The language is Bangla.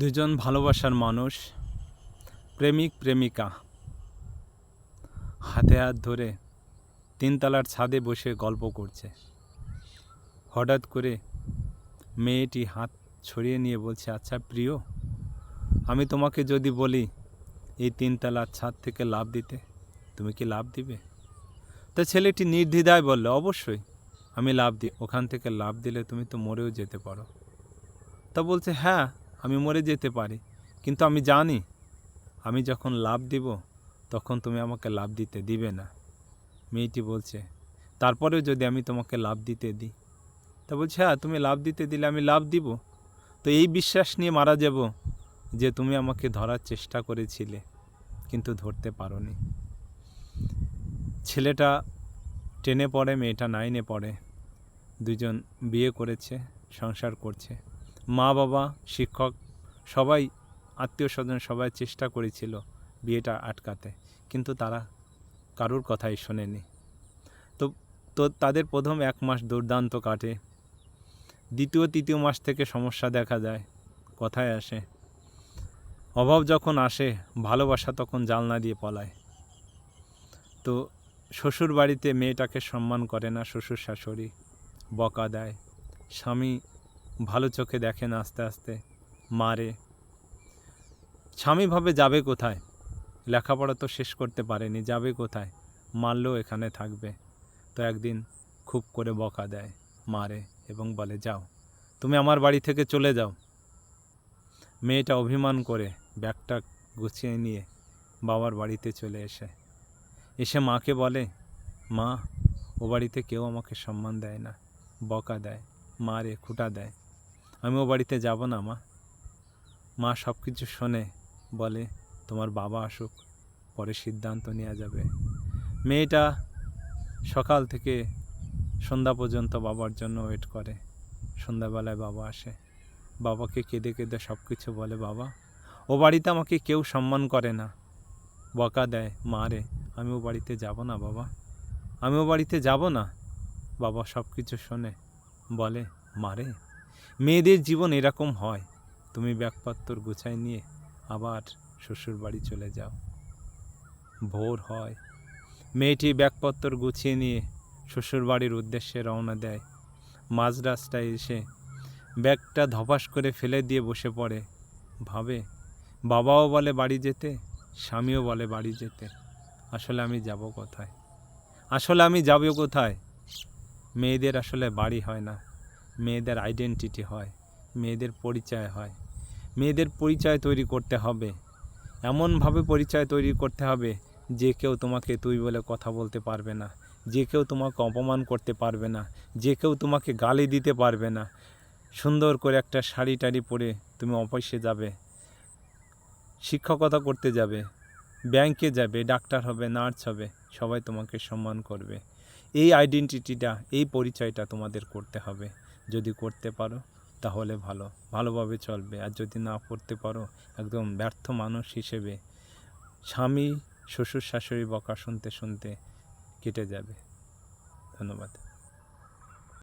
দুজন ভালোবাসার মানুষ, প্রেমিক প্রেমিকা। হাতে হাত ধরে তিনতলার ছাদে বসে গল্প করছে। হঠাৎ করে মেয়েটি হাত ছড়িয়ে নিয়ে বলছে আচ্ছা প্রিয়, আমি তোমাকে যদি বলি এই তিনতলার ছাদ থেকে লাভ দিতে, তুমি কি লাভ দিবে? তা ছেলেটি নির্দ্বিধায় বললে, অবশ্যই, আমি লাভ দিই ওখান থেকে লাভ দিলে তুমি তো মরেও যেতে পারো। তা বলছে হ্যাঁ আমি মরে যেতে পারি। কিন্তু আমি জানি, আমি যখন লাভ দিব, তখন তুমি আমাকে লাভ দিতে দিবে না। মেয়েটি বলছে, তারপরেও যদি আমি তোমাকে লাভ দিতে দিই? তা বলছে হ্যাঁ তুমি লাভ দিতে দিলে আমি লাভ দিব। তো এই বিশ্বাস নিয়ে মারা যাব যে তুমি আমাকে ধরার চেষ্টা করেছিলে, কিন্তু ধরতে পারোনি। ছেলেটা টেনে পড়ে, মেয়েটা নাইনে পড়ে। দুজন বিয়ে করেছে, সংসার করছে। মা বাবা, শিক্ষক, সবাই, আত্মীয় স্বজন সবাই চেষ্টা করেছিল বিয়েটা আটকাতে, কিন্তু তারা কারুর কথাই শোনেনি। তো তো তাদের প্রথম এক মাস দুর্দান্ত কাটে। দ্বিতীয়, তৃতীয় মাস থেকে সমস্যা দেখা যায়, কথায় আসে। অভাব যখন আসে, ভালোবাসা তখন জালনা দিয়ে পলায়। তো শ্বশুর বাড়িতে মেয়েটাকে সম্মান করে না শ্বশুর শাশুড়ি বকা দেয়। স্বামী ভালো চোখে দেখে না আস্তে আস্তে। মারে। স্বামীভাবে যাবে কোথায়? লেখাপড়া তো শেষ করতে পারেনি, যাবে কোথায়? মারলেও এখানে থাকবে। তো একদিন খুব করে বকা দেয়, মারে এবং বলে, যাও, তুমি আমার বাড়ি থেকে চলে যাও। মেয়েটা অভিমান করে ব্যাগটা গুছিয়ে নিয়ে বাবার বাড়িতে চলে এসে। এসে মাকে বলে, মা, ও বাড়িতে কেউ আমাকে সম্মান দেয় না। বকা দেয়, মারে, খুঁটা দেয়। আমি ও বাড়িতে যাব না, মা। মা সব কিছু শোনে, বলে, তোমার বাবা আসুক, পরে সিদ্ধান্ত নেওয়া যাবে। মেয়েটা সকাল থেকে সন্ধ্যা পর্যন্ত বাবার জন্য ওয়েট করে। সন্ধ্যাবেলায় বাবা আসে। বাবাকে কেঁদে কেঁদে সব কিছু বলে, বাবা, ও বাড়িতে আমাকে কেউ সম্মান করে না। বকা দেয় মারে আমি ও বাড়িতে যাব না, বাবা। আমি ও বাড়িতে যাব না? বাবা সব কিছু শোনে, বলে মারে মেয়েদের জীবন এরকম হয়। তুমি ব্যাগপত্তর গুছাই নিয়ে আবার শ্বশুর বাড়ি চলে যাও। ভোর হয়। মেয়েটি ব্যাগপত্তর গুছিয়ে নিয়ে শ্বশুর বাড়ির উদ্দেশ্যে রওনা দেয়। মাঝ রাস্তায় এসে ব্যাগটা ধপাস করে ফেলে দিয়ে বসে পড়ে। ভাবে, বাবাও বলে বাড়ি যেতে, স্বামীও বলে বাড়ি যেতে। আসলে আমি যাব কোথায়? আসলে আমি যাব কোথায়? মেয়েদের আসলে বাড়ি হয় না। মেয়েদের আইডেন্টিটি হয়, মেয়েদের পরিচয় হয়। মেয়েদের পরিচয় তৈরি করতে হবে। এমনভাবে পরিচয় তৈরি করতে হবে যে কেউ তোমাকে তুই বলে কথা বলতে পারবে না, যে কেউ তোমাকে অপমান করতে পারবে না, যে কেউ তোমাকে গালি দিতে পারবে না। সুন্দর করে একটা শাড়ি টাড়ি পরে তুমি অফিসে যাবে, শিক্ষকতা করতে যাবে ব্যাংকে যাবে ডাক্তার হবে নার্স হবে, সবাই তোমাকে সম্মান করবে। এই আইডেন্টিটিটা এই পরিচয়টা তোমাদের করতে হবে। যদি করতে পারো, তাহলে ভালো। ভালোভাবে চলবে। আর যদি না করতে পারো, একদম ব্যর্থ মানুষ হিসেবে স্বামী, শ্বশুর শাশুড়ি বকা শুনতে শুনতে কেটে যাবে। ধন্যবাদ।